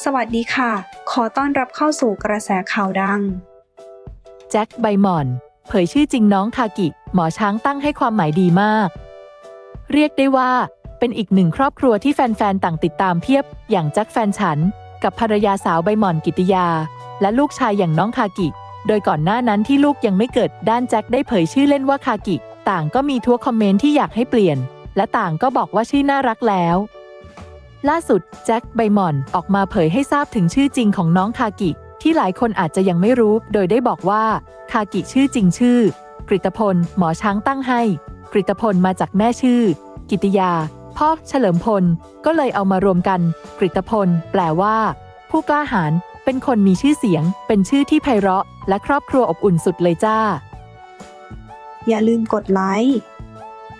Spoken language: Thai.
สวัสดีค่ะ ขอต้อนรับเข้าสู่กระแสข่าวดัง แจ็คใบหม่อน เผยชื่อจริงน้องทากิ หมอช้างตั้งให้ความหมายดีมาก เรียกได้ว่า เป็นอีกหนึ่งครอบครัวที่แฟนๆ ต่างติดตามเพียบ อย่างแจ็คแฟนฉัน กับภรรยาสาวใบหม่อนกิติยา และลูกชายอย่างน้องทากิ โดยก่อนหน้านั้นที่ลูกยังไม่เกิดด้านแจ็คได้เผยชื่อเล่นว่าคากิ ต่างก็มีทั่วคอมเมนต์ที่อยากให้เปลี่ยน และต่างก็บอกว่าชื่อน่ารักแล้ว ล่าสุดแจ็คใบมอนออกมาเผยให้ทราบถึงชื่อจริงของน้องคากิ ที่หลายคนอาจจะยังไม่รู้ โดยได้บอกว่าคากิชื่อจริงชื่อ กริตพล หมอช้างตั้งให้ กริตพลมาจากแม่ชื่อ กิติยา พ่อเฉลิมพล ก็เลยเอามารวมกัน กริตพล แปลว่า ผู้กล้าหาญเป็นคนมีชื่อเสียง เป็นชื่อที่ไพเราะ และครอบครัวอบอุ่นสุดเลยจ้า อย่าลืมกดไลค์